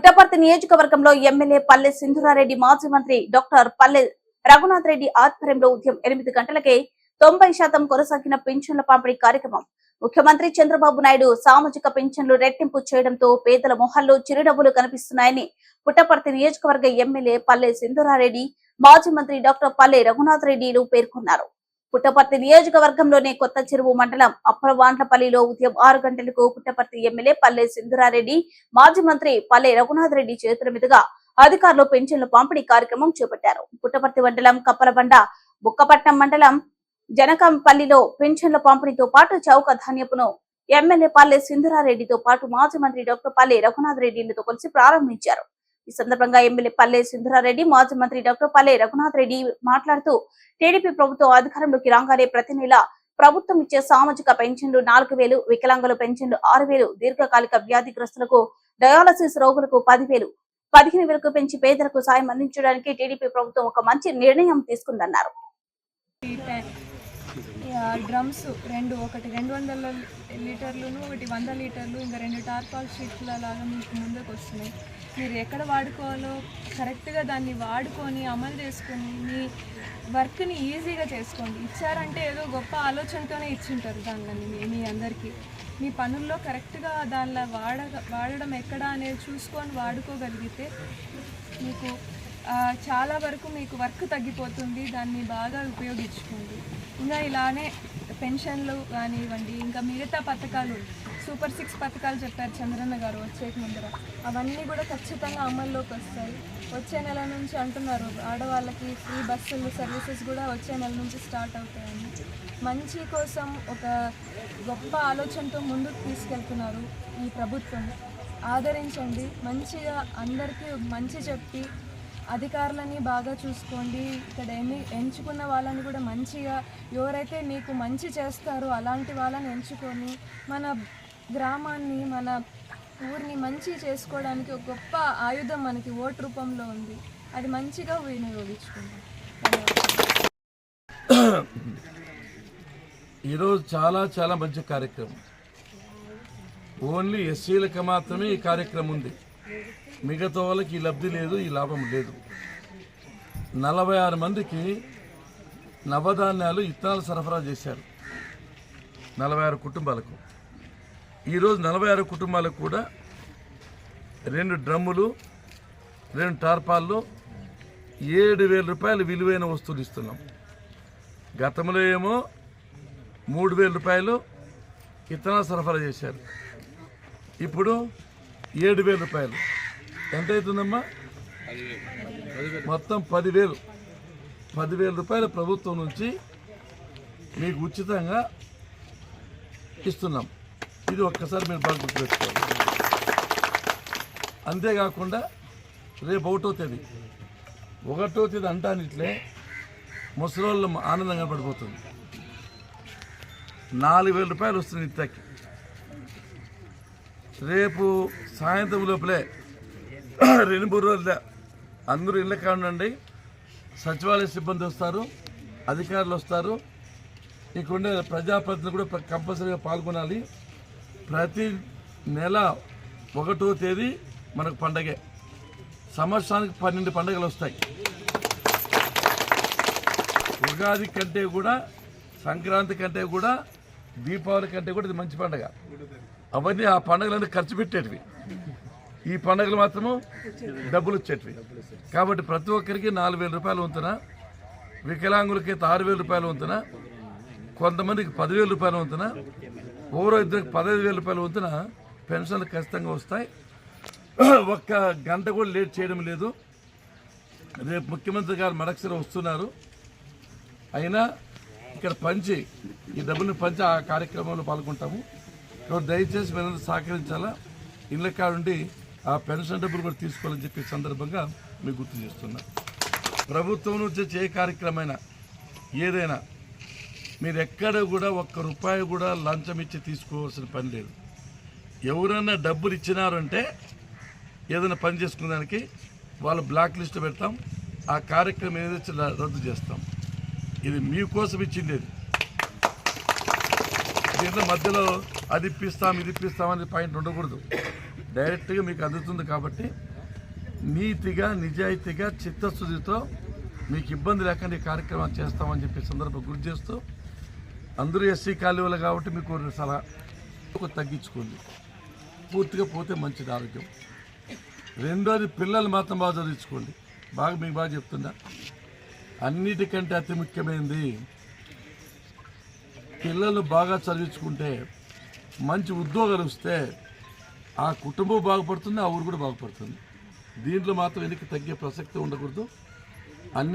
పుట్టపర్తి నియోజకవర్గంలో ఎమ్మెల్యే పల్లె సింధురారెడ్డి మాజీ మంత్రి డాక్టర్ పల్లె రఘునాథ్ రెడ్డి ఆధ్వర్యంలో ఉదయం ఎనిమిది గంటలకే తొంభై శాతం కొనసాగిన పింఛన్ల పంపిణీ కార్యక్రమం. ముఖ్యమంత్రి చంద్రబాబు నాయుడు సామాజిక పింఛన్లు రెట్టింపు చేయడంతో పేదల మొహాల్లో చిరుడబ్బులు కనిపిస్తున్నాయని పుట్టపర్తి నియోజకవర్గ ఎమ్మెల్యే పల్లె సింధురారెడ్డి మాజీ మంత్రి డాక్టర్ పల్లె రఘునాథ్ రెడ్డిలు పేర్కొన్నారు. పుట్టపర్తి నియోజకవర్గంలోనే కొత్త చెరువు మండలం అప్పలవాంట్లపల్లిలో ఉదయం ఆరు గంటలకు పుట్టపర్తి ఎమ్మెల్యే పల్లె సింధురారెడ్డి మాజీ మంత్రి పల్లె రఘునాథ్ రెడ్డి చేతుల మీదుగా అధికారులు పెన్షన్ల పంపిణీ కార్యక్రమం చేపట్టారు. పుట్టపర్తి మండలం కప్పలబండ బుక్కపట్నం మండలం జనకంపల్లిలో పెన్షన్ల పంపిణీతో పాటు చౌక ధాన్యపును ఎమ్మెల్యే పల్లె సింధురారెడ్డితో పాటు మాజీ మంత్రి డాక్టర్ పల్లె రఘునాథ్ రెడ్డిలతో కలిసి ప్రారంభించారు. ఈ సందర్భంగా ఎమ్మెల్యే పల్లె సుందరారెడ్డి మాజీ మంత్రి డాక్టర్ పల్లె రఘునాథ్ రెడ్డి మాట్లాడుతూ టీడీపీ ప్రభుత్వం అధికారంలోకి రాగానే ప్రతి నెల ప్రభుత్వం ఇచ్చే సామాజిక పెన్షన్లు నాలుగు వేలు వికలాంగుల పెన్షన్లు ఆరు వేలు దీర్ఘకాలిక వ్యాధిగ్రస్తులకు డయాలసిస్ రోగులకు పదివేలు పదిహేను వేలకు పెంచి పేదలకు సాయం అందించడానికి టీడీపీ ప్రభుత్వం ఒక మంచి నిర్ణయం తీసుకుందన్నారు. డ్రమ్స్ రెండు ఒకటి రెండు వందల లీటర్లును ఒకటి వంద లీటర్లు ఇంకా రెండు టార్పాల్ షీట్ల లాగా మీకు ముందుకు వస్తున్నాయి మీరు ఎక్కడ వాడుకోవాలో కరెక్ట్గా దాన్ని వాడుకొని అమలు చేసుకొని మీ వర్క్ని ఈజీగా చేసుకోండి. ఇచ్చారంటే ఏదో గొప్ప ఆలోచనతోనే ఇచ్చింటారు దానిని మీ మీ అందరికీ. మీ పనుల్లో కరెక్ట్గా దానిలో వాడ వాడడం ఎక్కడ అనేది చూసుకొని వాడుకోగలిగితే మీకు చాలా వరకు మీకు వర్క్ తగ్గిపోతుంది దాన్ని బాగా ఉపయోగించుకోండి. ఇంకా ఇలానే పెన్షన్లు కానివ్వండి ఇంకా మిగతా పథకాలు సూపర్ సిక్స్ పథకాలు చెప్పారు చంద్రన్న గారు వచ్చే ముందర. అవన్నీ కూడా ఖచ్చితంగా అమల్లోకి వస్తాయి. వచ్చే నెల నుంచి అంటున్నారు ఆడవాళ్ళకి ఫ్రీ బస్సులు సర్వీసెస్ కూడా వచ్చే నెల నుంచి స్టార్ట్ అవుతాయని. మంచి కోసం ఒక గొప్ప ఆలోచనతో ముందుకు తీసుకెళ్తున్నారు ఈ ప్రభుత్వం. ఆదరించండి మంచిగా అందరికీ మంచి చెప్పి అధికారులని బాగా చూసుకోండి. ఇక్కడ ఎన్ని ఎంచుకున్న వాళ్ళని కూడా మంచిగా ఎవరైతే మీకు మంచి చేస్తారో అలాంటి వాళ్ళని ఎంచుకొని మన గ్రామాన్ని మన ఊరిని మంచి చేసుకోవడానికి ఒక గొప్ప ఆయుధం మనకి ఓటు రూపంలో ఉంది. అది మంచిగా వినియోగించుకుందాం. ఈరోజు చాలా చాలా మంచి కార్యక్రమం. ఓన్లీ ఎస్సీలకు మాత్రమే ఈ కార్యక్రమం ఉంది. మిగతా వాళ్ళకి ఈ లబ్ధి లేదు ఈ లాభం లేదు. నలభై ఆరు మందికి నవధాన్యాలు ఇత్తనాలు సరఫరా చేశారు. నలభై ఆరు కుటుంబాలకు. ఈరోజు నలభై ఆరు కుటుంబాలకు కూడా రెండు డ్రమ్ములు రెండు టార్పాల్లో ఏడు వేల రూపాయలు విలువైన వస్తువులు ఇస్తున్నాం. గతంలో ఏమో మూడు వేల రూపాయలు ఇత్తనాలు సరఫరా చేశారు. ఇప్పుడు ఏడు వేల రూపాయలు. ఎంత అవుతుందమ్మా మొత్తం పదివేలు. పదివేల రూపాయలు ప్రభుత్వం నుంచి మీకు ఉచితంగా ఇస్తున్నాం. ఇది ఒక్కసారి మీరు బాగా గుర్తుపెట్టుకోవాలి అంతేకాకుండా రేపు ఒకటో తేదీ. ఒకటో తేదీ అంటానిట్లే ముసలోళ్ళు ఆనందంగా పడిపోతుంది నాలుగు వేల రూపాయలు వస్తుంది ఇంతకి రేపు సాయంత్రం లోపలే రెండు మూడు రోజుల అందరూ ఇళ్ళ కాండండి సచివాలయ సిబ్బంది వస్తారు అధికారులు వస్తారు. ఇక్కడ ఉండే ప్రజాప్రతినిధులు కూడా కంపల్సరీగా పాల్గొనాలి. ప్రతి నెల ఒకటో తేదీ మనకు పండగే. సంవత్సరానికి పన్నెండు పండుగలు వస్తాయి. ఉగాది కంటే కూడా సంక్రాంతి కంటే కూడా దీపావళి కంటే కూడా ఇది మంచి పండగ. అవన్నీ ఆ పండుగలన్నీ ఖర్చు పెట్టేటివి. ఈ పండుగలు మాత్రము డబ్బులు వచ్చేటివి. కాబట్టి ప్రతి ఒక్కరికి నాలుగు వేల రూపాయలు వంతున వికలాంగులకైతే ఆరు వేల రూపాయలు వంతున కొంతమందికి పదివేల రూపాయలు వంతున ఓరో ఇద్దరికి పదహైదు వేల రూపాయలు వంతున పెన్షన్లు ఖచ్చితంగా వస్తాయి. ఒక్క గంట కూడా లేట్ చేయడం లేదు. రేపు ముఖ్యమంత్రి గారు మడక్సర వస్తున్నారు. అయినా ఇక్కడ పంచి ఈ డబ్బుల్ని పంచి ఆ కార్యక్రమంలో పాల్గొంటాము. దయచేసి మీరందరూ సహకరించాలా? ఇళ్ళ కాడుండి ఆ పెన్షన్ డబ్బులు కూడా తీసుకోవాలని చెప్పి సందర్భంగా మీకు గుర్తు చేస్తున్నా. ప్రభుత్వం నుంచి ఏ కార్యక్రమైనా ఏదైనా మీరు ఎక్కడ కూడా ఒక్క రూపాయి కూడా లంచం ఇచ్చి తీసుకోవాల్సిన పని లేదు. ఎవరైనా డబ్బులు ఇచ్చినారంటే ఏదైనా పని చేసుకునేదానికి వాళ్ళు బ్లాక్ లిస్ట్ పెడతాం ఆ కార్యక్రమం ఏదైతే రద్దు చేస్తాం. ఇది మీకోసం ఇచ్చింది దీంట్లో మధ్యలో అది ఇప్పిస్తాం ఇది ఇప్పిస్తాం అనే పాయింట్ ఉండకూడదు. డైరెక్ట్గా మీకు అందుతుంది కాబట్టి నీతిగా నిజాయితీగా చిత్తశుద్ధితో మీకు ఇబ్బంది లేకుండా ఈ కార్యక్రమాలు చేస్తామని చెప్పి సందర్భం గుర్తు చేస్తూ అందరూ ఎస్సీ కాలువలు కాబట్టి మీకు ఒక సలహా ఒక తగ్గించుకోండి. పూర్తిగా పోతే మంచిది ఆరోగ్యం. రెండోది పిల్లలు మాత్రం బాగా చదివించుకోండి. బాగా మీకు బాగా చెప్తున్నా. అన్నిటికంటే అతి ముఖ్యమైనది పిల్లలు బాగా చదివించుకుంటే మంచి ఉద్యోగాలు వస్తే ఆ కుటుంబం బాగుపడుతుంది ఆ ఊరు కూడా బాగుపడుతుంది. దీంట్లో మాత్రం వెనక్కి తగ్గే ప్రసక్తి ఉండకూడదు.